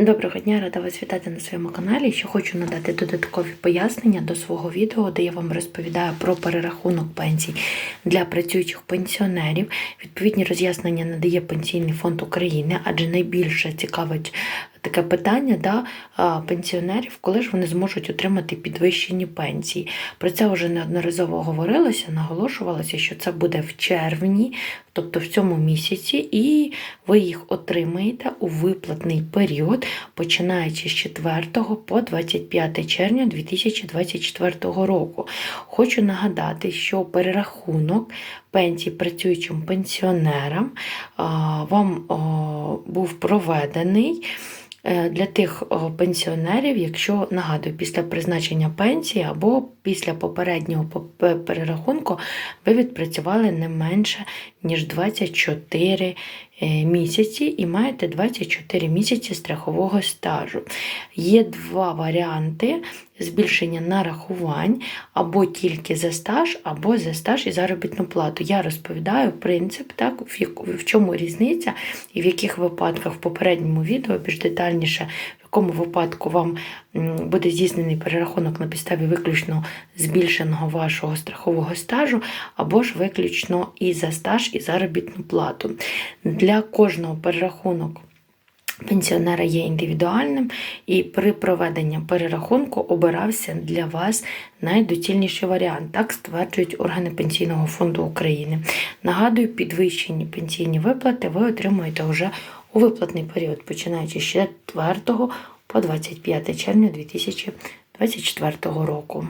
Доброго дня, рада вас вітати на своєму каналі. Ще хочу надати додаткові пояснення до свого відео, де я вам розповідаю про перерахунок пенсій для працюючих пенсіонерів. Відповідні роз'яснення надає Пенсійний фонд України, адже найбільше цікавить таке питання да, пенсіонерів, коли ж вони зможуть отримати підвищені пенсії. Про це вже неодноразово говорилося, наголошувалося, що це буде в червні, тобто в цьому місяці, і ви їх отримаєте у виплатний період, починаючи з 4 по 25 червня 2024 року. Хочу нагадати, що перерахунок пенсій працюючим пенсіонерам вам був проведений. Е, Для тих пенсіонерів, якщо нагадую, після призначення пенсії або після попереднього перерахунку ви відпрацювали не менше ніж 24 е, місяці і маєте 24 місяці страхового стажу. Є два варіанти збільшення нарахувань або тільки за стаж, або за стаж і заробітну плату. Я розповідаю принцип, так, в, чому різниця і в яких випадках в попередньому відео більш детальніше, якому випадку вам буде здійснений перерахунок на підставі виключно збільшеного вашого страхового стажу, або ж виключно і за стаж, і заробітну плату. Для кожного перерахунок пенсіонера є індивідуальним, і при проведенні перерахунку обирався для вас найдоцільніший варіант. Так стверджують органи Пенсійного фонду України. Нагадую, підвищені пенсійні виплати ви отримуєте вже у виплатний період, починаючи з 4 по 25 червня 2024 року.